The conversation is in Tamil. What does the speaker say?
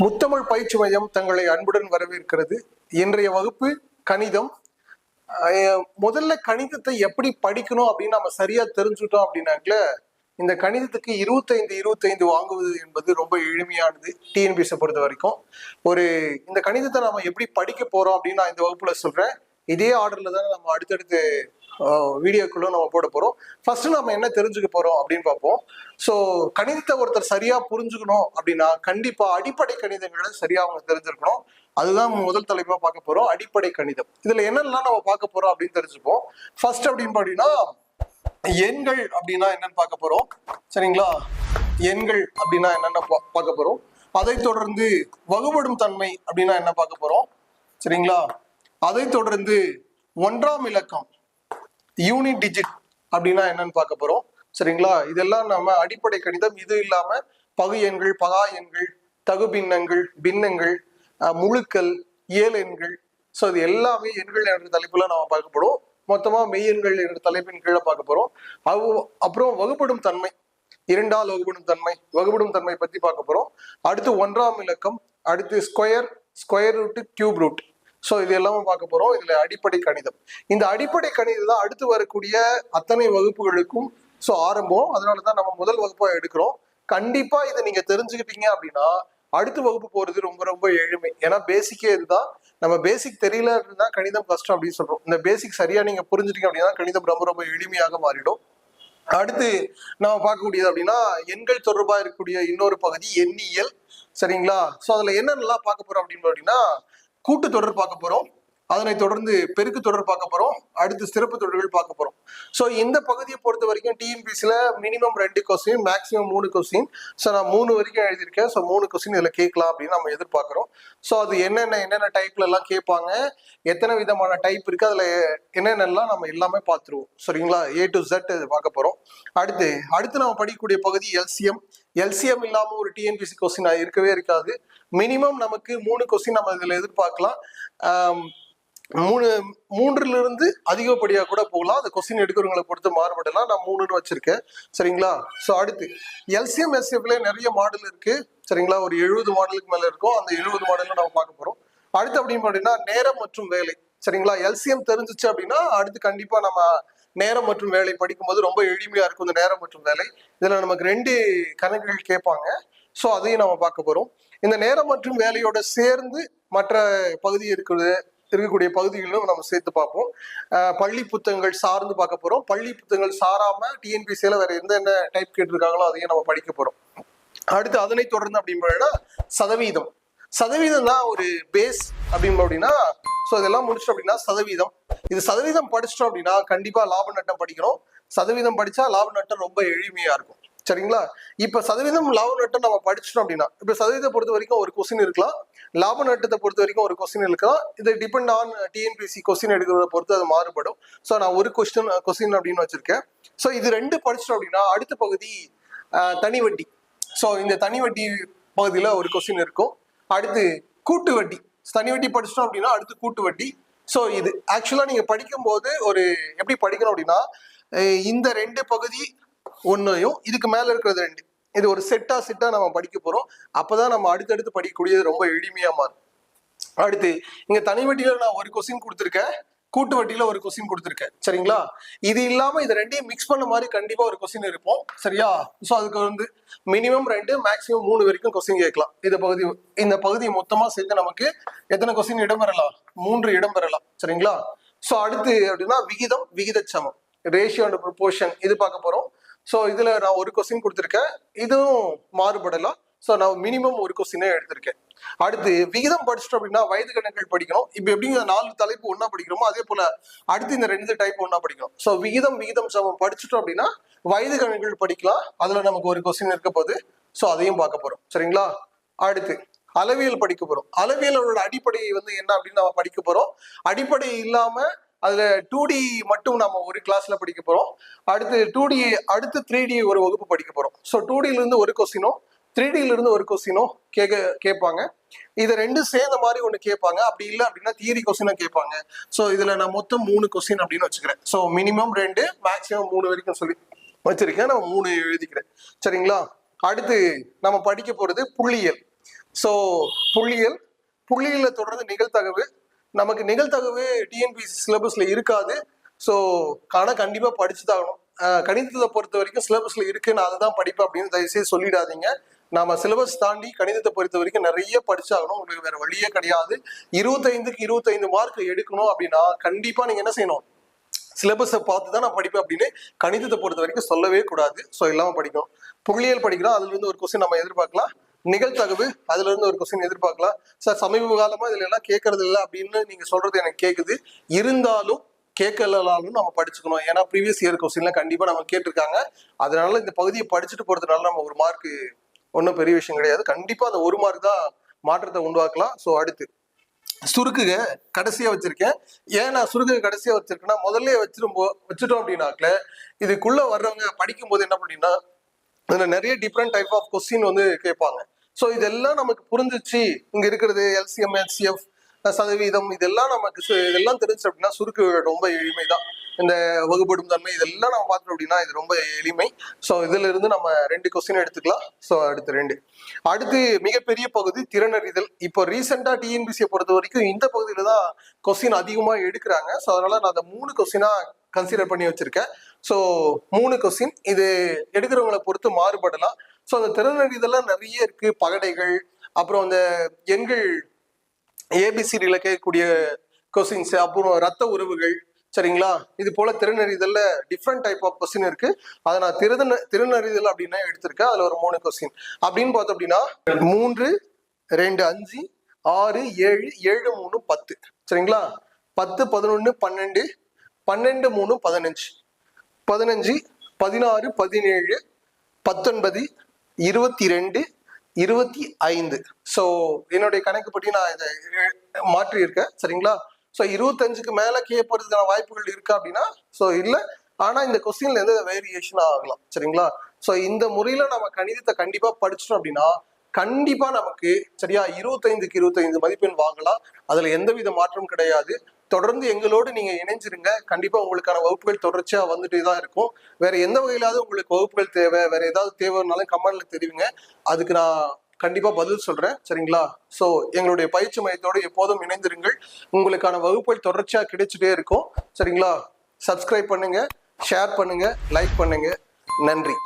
முத்தமிழ் பயிற்சி மையம் தங்களை அன்புடன் வரவேற்கிறது. இன்றைய வகுப்பு கணிதம். முதல்ல கணிதத்தை எப்படி படிக்கணும் அப்படின்னு நம்ம சரியா தெரிஞ்சுட்டோம் அப்படின்னாக்கல இந்த கணிதத்துக்கு இருபத்தைந்து இருபத்தைந்து வாங்குவது என்பது ரொம்ப எளிமையானது டிஎன்பிஎஸ்ஸை பொறுத்த வரைக்கும். ஒரு இந்த கணிதத்தை நம்ம எப்படி படிக்க போறோம் அப்படின்னு நான் இந்த வகுப்புல சொல்றேன். இதே ஆர்டர்ல தான் நம்ம அடுத்தடுத்து வீடியோக்குள்ள நம்ம போட போறோம். ஃபர்ஸ்ட் நம்ம என்ன தெரிஞ்சுக்க போறோம் அப்படின்னு பார்ப்போம். ஸோ கணிதத்தை ஒருத்தர் சரியா புரிஞ்சுக்கணும் அப்படின்னா கண்டிப்பா அடிப்படை கணிதங்களை சரியா அவங்க தெரிஞ்சிருக்கணும். அதுதான் முதல் தலைப்பா பார்க்க போறோம். அடிப்படை கணிதம். இதுல என்னெல்லாம் நம்ம பார்க்க போறோம் அப்படின்னு தெரிஞ்சுப்போம். ஃபர்ஸ்ட் அப்படின்னு பார்த்தீங்கன்னா எண்கள் அப்படின்னா என்னன்னு பார்க்க போறோம். சரிங்களா? எண்கள் அப்படின்னா என்னென்ன பா- பார்க்க போறோம். அதை தொடர்ந்து வகுபடும் தன்மை அப்படின்னா என்ன பார்க்க போறோம்? சரிங்களா? அதை தொடர்ந்து ஒன்றாம் இலக்கம் யூனிட் டிஜிட் அப்படின்னா என்னன்னு பார்க்க போறோம். சரிங்களா? இதெல்லாம் நம்ம அடிப்படை கணிதம். இது இல்லாம பகு எண்கள் பகா எண்கள் தகு பின்னங்கள் பின்னங்கள் முழுக்கள் இயல் எண்கள். ஸோ இது எல்லாமே எண்கள் என்ற தலைப்புல நம்ம பார்க்க போறோம். மொத்தமா மெய்யெண்கள் என்ற தலைப்பின் கீழே பார்க்க போறோம். அது அப்புறம் வகுப்படும் தன்மை. இரண்டால் வகுப்படும் தன்மை. வகுப்படும் தன்மை பத்தி பார்க்க போறோம். அடுத்து ஒன்றாம் இலக்கம். அடுத்து square square root cube root so இது எல்லாமே பார்க்க போகிறோம் இதில் அடிப்படை கணிதம். இந்த அடிப்படை கணிதம் தான் அடுத்து வரக்கூடிய அத்தனை வகுப்புகளுக்கும் ஸோ ஆரம்பம். அதனால தான் நம்ம முதல் வகுப்பாக எடுக்கிறோம். கண்டிப்பாக இதை நீங்கள் தெரிஞ்சுக்கிட்டீங்க அப்படின்னா அடுத்த வகுப்பு போகிறது ரொம்ப ரொம்ப எளிமை ஏன்னா பேசிக்கே இதுதான் நம்ம பேசிக் தெரியல அப்படின்னா கணிதம் கஷ்டம் அப்படின்னு சொல்றோம். இந்த பேசிக் சரியா நீங்கள் புரிஞ்சுட்டீங்க அப்படின்னா கணிதம் ரொம்ப ரொம்ப எளிமையாக மாறிடும். அடுத்து நம்ம பார்க்கக்கூடியது அப்படின்னா எண்கள் தொடர்பாக இருக்கக்கூடிய இன்னொரு பகுதி எண்ணியல். சரிங்களா? ஸோ அதில் என்னென்னலாம் பார்க்க போறோம் அப்படின்னு அப்படின்னா கூட்டு தொடர் பார்க்க போறோம். அதனை தொடர்ந்து பெருக்கு தொடர் பார்க்க போறோம். அடுத்து சிறப்பு தொடர்கள் பார்க்க போறோம். ஸோ இந்த பகுதியை பொறுத்த வரைக்கும் டிஎன்பிசியில் மினிமம் ரெண்டு கொஸ்டின் மேக்ஸிமம் மூணு கொஸ்டின் ஸோ நான் மூணு வரைக்கும் எழுதியிருக்கேன். ஸோ மூணு கொஸ்டின் இதில் கேட்கலாம் அப்படின்னு நம்ம எதிர்பார்க்குறோம். ஸோ அது என்னென்ன என்னென்ன டைப்ல எல்லாம் கேட்பாங்க எத்தனை விதமான டைப் இருக்கு அதில் என்னென்னலாம் நம்ம எல்லாமே பார்த்துருவோம். சரிங்களா? ஏ டு ஜெட் பார்க்க போறோம். அடுத்து அடுத்து நம்ம படிக்கக்கூடிய பகுதி எல்சிஎம் எல்சிஎம் இல்லாம ஒரு டிஎன்பிசி கொஸ்டின் இருக்கவே இருக்காது. மினிமம் நமக்கு மூணு கொஸ்டின் நம்ம இதில் எதிர்பார்க்கலாம். மூணு மூன்றுல இருந்து அதிகப்படியா கூட போகலாம். அந்த கொஸ்டின் எடுக்கிறவங்களை பொறுத்து மாறுபடலாம். நான் மூணுன்னு வச்சிருக்கேன். சரிங்களா? ஸோ அடுத்து எல்சிஎம் எஸ்எஃப்ல நிறைய மாடல் இருக்கு. சரிங்களா? ஒரு எழுபது மாடலுக்கு மேல இருக்கும். அந்த எழுபது மாடல நம்ம பார்க்க போறோம். அடுத்து அப்படின்னு பார்த்தீங்கன்னா நேரம் மற்றும் வேலை. சரிங்களா? எல்சிஎம் தெரிஞ்சுச்சு அப்படின்னா அடுத்து கண்டிப்பா நம்ம நேரம் மற்றும் வேலை படிக்கும்போது ரொம்ப எளிமையா இருக்கும் இந்த நேரம் மற்றும் வேலை. இதுல நமக்கு ரெண்டு கணக்குகள் கேட்பாங்க. ஸோ அதையும் நம்ம பார்க்க போறோம். இந்த நேரம் மற்றும் வேலையோட சேர்ந்து மற்ற பகுதி இருக்குது இருக்கக்கூடிய பகுதிகளிலும் நம்ம சேர்த்து பார்ப்போம். பள்ளி புத்தகங்கள் சார்ந்து பார்க்க போறோம். பள்ளி புத்தகங்கள் சாராம டிஎன்பிசியில வேற எந்த என்ன டைப் கேட்டிருக்காங்களோ அதையும் நம்ம படிக்க போறோம். அடுத்து அதனை தொடர்ந்து அப்படின்னா சதவீதம். சதவீதம் தான் ஒரு பேஸ் அப்படின்னு அப்படின்னா ஸோ இதெல்லாம் முடிச்சிட்டோம் அப்படின்னா சதவீதம். இது சதவீதம் படிச்சிட்டோம் அப்படின்னா கண்டிப்பா லாப நட்டம் படிக்கணும் சதவீதம் படிச்சா லாப நட்டம் ரொம்ப எளிமையா இருக்கும். சரிங்களா? இப்ப சதவீதம் லாப நட்டம் நம்ம படிச்சிட்டோம் அப்படின்னா இப்ப சதவீதத்தை பொறுத்த வரைக்கும் ஒரு கொஸ்டின் இருக்கலாம். லாப நட்டத்தை பொறுத்த வரைக்கும் ஒரு கொஸ்டின் இருக்கலாம். இது டிபெண்ட் ஆன் டிஎன்பிசி கொஸ்டின் எடுக்கிறத பொறுத்து அது மாறுபடும். ஸோ நான் ஒரு கொஸ்டின் கொஸ்டின் அப்படின்னு வச்சிருக்கேன். ஸோ இது ரெண்டு படிச்சிட்டோம் அப்படின்னா அடுத்த பகுதி தனி வட்டி. ஸோ இந்த தனி வட்டி பகுதியில் ஒரு கொஸ்டின் இருக்கும். அடுத்து கூட்டு வட்டி. தனி வட்டி படிச்சிட்டோம் அப்படின்னா அடுத்து கூட்டு வட்டி. ஸோ இது ஆக்சுவலாக நீங்கள் படிக்கும்போது ஒரு எப்படி படிக்கணும் அப்படின்னா இந்த ரெண்டு பகுதி ஒன்றையும் இதுக்கு மேலே இருக்கிறது ரெண்டு. இது ஒரு செட்டா செட்டா நம்ம படிக்க போறோம். அப்பதான் நம்ம அடுத்தடுத்து படிக்கக்கூடியது ரொம்ப எளிமையா மாறும். அடுத்து இங்க தனி வட்டியில நான் ஒரு கொஸ்டின் கொடுத்துருக்கேன். கூட்டு வட்டியில ஒரு கொஸ்டின் கொடுத்துருக்கேன். சரிங்களா? இது இல்லாம இது ரெண்டையும் மிக்ஸ் பண்ண மாதிரி கண்டிப்பா ஒரு கொஸ்டின் இருப்போம். சரியா? ஸோ அதுக்கு வந்து மினிமம் ரெண்டு மேக்ஸிமம் மூணு வரைக்கும் கொஸ்டின் கேட்கலாம். இந்த பகுதி இந்த பகுதி மொத்தமா சேர்த்து நமக்கு எத்தனை கொஸ்டின் இடம் பெறலாம் மூன்று இடம் பெறலாம் சரிங்களா? ஸோ அடுத்து அப்படின்னா விகிதம் விகிதச்சமம். ரேஷியோ அண்ட் ப்ரொபோர்ஷன் இது பார்க்க போறோம். ஸோ இதில் நான் ஒரு கொஸ்டின் கொடுத்துருக்கேன். இதுவும் மாறுபடலாம். ஸோ நான் மினிமம் ஒரு கொஸ்டினே எடுத்திருக்கேன். அடுத்து விகிதம் படிச்சிட்டோம் அப்படின்னா வயது கணக்குகள் படிக்கணும். இப்போ எப்படி நாலு தலைப்பு ஒன்றா படிக்கிறோமோ அதே போல அடுத்து இந்த ரெண்டு டைப் ஒன்றா படிக்கணும். ஸோ விகிதம் விகிதம் சமம் படிச்சுட்டோம் அப்படின்னா வயது கணக்குகள் படிக்கலாம். அதில் நமக்கு ஒரு கொஸ்டின் இருக்க போகுது. ஸோ அதையும் பார்க்க போகிறோம் சரிங்களா? அடுத்து அளவியல் படிக்க போகிறோம் அளவியலோட அடிப்படை வந்து என்ன அப்படின்னு நம்ம படிக்க போகிறோம் அடிப்படை இல்லாமல் அதுல டூ டி மட்டும் நம்ம ஒரு கிளாஸ்ல படிக்க போறோம். அடுத்து டூ டி அடுத்து த்ரீ டி ஒரு வகுப்பு படிக்க போறோம். ஸோ டூ டில இருந்து ஒரு கொஸ்டினும் த்ரீ டில இருந்து ஒரு கொஸ்டினும் கேட்க கேட்பாங்க. இது ரெண்டும் சேர்ந்த மாதிரி ஒன்று கேட்பாங்க. அப்படி இல்லை அப்படின்னா தியரி கொஸ்டினும் கேட்பாங்க. ஸோ இதுல நான் மொத்தம் மூணு கொஸ்டின் அப்படின்னு வச்சுக்கிறேன். ஸோ மினிமம் ரெண்டு மேக்ஸிமம் மூணு வரைக்கும் சொல்லி வச்சிருக்கேன். நான் மூணு எழுதிக்கிறேன். சரிங்களா? அடுத்து நம்ம படிக்க போறது புள்ளியியல். ஸோ புள்ளியியல் புள்ளியியல தொடர்ந்து நிகழ்த்தகவு நமக்கு நிகழ்த்தகவு டிஎன்பிசி சிலபஸ்ல இருக்காது. ஸோ ஆனால் கண்டிப்பாக படிச்சுதாகணும். ஆகணும் கணிதத்தை பொறுத்த வரைக்கும் சிலபஸ்ல இருக்கு நான் அதை தான் படிப்பேன் அப்படின்னு தயவுசெய்து சொல்லிடாதீங்க. நாம சிலபஸ் தாண்டி கணிதத்தை பொறுத்த வரைக்கும் நிறைய படிச்சாகணும். உங்களுக்கு வேற வழியே கிடையாது. இருபத்தைந்துக்கு இருபத்தைந்து மார்க் எடுக்கணும் அப்படின்னா கண்டிப்பா நீங்க என்ன செய்யணும்? சிலபஸை பார்த்து தான் நான் படிப்பேன் அப்படின்னு கணிதத்தை பொறுத்த வரைக்கும் சொல்லவே கூடாது. ஸோ இல்லாமல் படிக்கணும். புள்ளியல் படிக்கிறோம். அதுல இருந்து ஒரு கொஸ்டின் நம்ம எதிர்பார்க்கலாம். நிகழ்த்தகவு அதுல இருந்து ஒரு கொஸ்டின் எதிர்பார்க்கலாம். சார் சமீப காலமா இதுல எல்லாம் கேட்கறது இல்லை அப்படின்னு நீங்க சொல்றது எனக்கு கேக்குது. இருந்தாலும் கேட்கலனாலும் நம்ம படிச்சுக்கணும். ஏன்னா ப்ரீவியஸ் இயர் கொஸ்டின்லாம் கண்டிப்பா நம்ம கேட்டிருக்காங்க. அதனால இந்த பகுதியை படிச்சுட்டு போறதுனால நம்ம ஒரு மார்க் ஒன்றும் பெரிய விஷயம் கிடையாது. கண்டிப்பா அந்த ஒரு மார்க் தான் மாற்றத்தை உண்டாக்கலாம் ஸோ அடுத்து. சுருக்குக கடைசியா வச்சிருக்கேன். ஏன் நான் சுருக்குக கடைசியா வச்சிருக்கேன்னா முதல்ல வச்சிருப்போம் வச்சுட்டோம் அப்படின்னாக்கல இதுக்குள்ள வர்றவங்க படிக்கும் போது என்ன அப்படின்னா இதுல நிறைய டிஃப்ரெண்ட் டைப் ஆஃப் கொஸ்டின் வந்து கேட்பாங்க. ஸோ இதெல்லாம் நமக்கு புரிஞ்சிச்சு. இங்க இருக்கிறது எல்சிஎம் எல்சிஎஃப் சதவீதம் இதெல்லாம் நமக்கு இதெல்லாம் தெரிஞ்சு அப்படின்னா சுருக்கு ரொம்ப எளிமை தான் இந்த வகுப்படும் தன்மை இதெல்லாம் நம்ம பார்த்தோம் அப்படின்னா இது ரொம்ப எளிமை. ஸோ இதுல இருந்து நம்ம ரெண்டு கொஸ்டின் எடுத்துக்கலாம். ஸோ அடுத்து ரெண்டு. அடுத்து மிகப்பெரிய பகுதி திறனறிதல் இப்போ ரீசெண்டா டிஎன்பிசியை பொறுத்த வரைக்கும் இந்த பகுதியில தான் கொஸ்டின் அதிகமாக எடுக்கிறாங்க. ஸோ அதனால நான் அந்த மூணு கொஸ்டினா கன்சிடர் பண்ணி வச்சிருக்கேன். ஸோ மூணு கொஸ்டின் இது எடுக்கிறவங்களை பொறுத்து மாறுபடலாம். ஸோ அந்த திறனறிதெல்லாம் நிறைய இருக்கு. பகடைகள் அப்புறம் அந்த எண்கள் ஏபிசிடியில் கேட்கக்கூடிய கொஸ்டின்ஸ் அப்புறம் ரத்த உறவுகள் சரிங்களா? இது போல திறனறிதல்ல டிஃப்ரெண்ட் டைப் ஆஃப் கொஸ்டின் இருக்கு. அதை நான் திறன திறனறிதல் அப்படின்னா எடுத்திருக்கேன். அதுல ஒரு மூணு கொஸ்டின் அப்படின்னு பார்த்தோம் அப்படின்னா மூன்று ரெண்டு அஞ்சு ஆறு ஏழு ஏழு மூணு பத்து. சரிங்களா? பத்து பதினொன்று பன்னெண்டு பன்னெண்டு மூணு பதினஞ்சு. பதினஞ்சு பதினாறு பதினேழு பத்தொன்பது இருபத்தி ரெண்டு இருபத்தி ஐந்து. ஸோ என்னுடைய கணக்குப்படி நான் இதை மாற்றியிருக்கேன். சரிங்களா? ஸோ இருபத்தஞ்சுக்கு மேலே கீழே போகிறதுக்கான வாய்ப்புகள் இருக்கா அப்படின்னா ஸோ இல்லை. ஆனால் இந்த கொஸ்டின்ல எந்த வேரியேஷன் ஆகலாம். சரிங்களா? ஸோ இந்த முறையில் நம்ம கணிதத்தை கண்டிப்பாக படிச்சிட்டோம் அப்படின்னா கண்டிப்பாக நமக்கு சரியா இருபத்தைந்துக்கு இருபத்தைந்து மதிப்பெண் வாங்கலாம். அதுல எந்தவித மாற்றமும் கிடையாது. தொடர்ந்து எங்களோடு நீங்க இணைஞ்சிருங்க. கண்டிப்பா உங்களுக்கான வகுப்புகள் தொடர்ச்சியா வந்துட்டு தான் இருக்கும். வேற எந்த வகையிலாவது உங்களுக்கு வகுப்புகள் தேவை வேற ஏதாவது தேவைன்னாலும் கமெண்ட்ல தெரிவிங்க. அதுக்கு நான் கண்டிப்பா பதில் சொல்றேன். சரிங்களா? சோ எங்களுடைய பயிற்சி மையத்தோடு எப்போதும் இணைந்திருங்கள். உங்களுக்கான வகுப்புகள் தொடர்ச்சியா கிடைச்சிட்டே இருக்கும். சரிங்களா? சப்ஸ்கிரைப் பண்ணுங்க ஷேர் பண்ணுங்க லைக் பண்ணுங்க. நன்றி.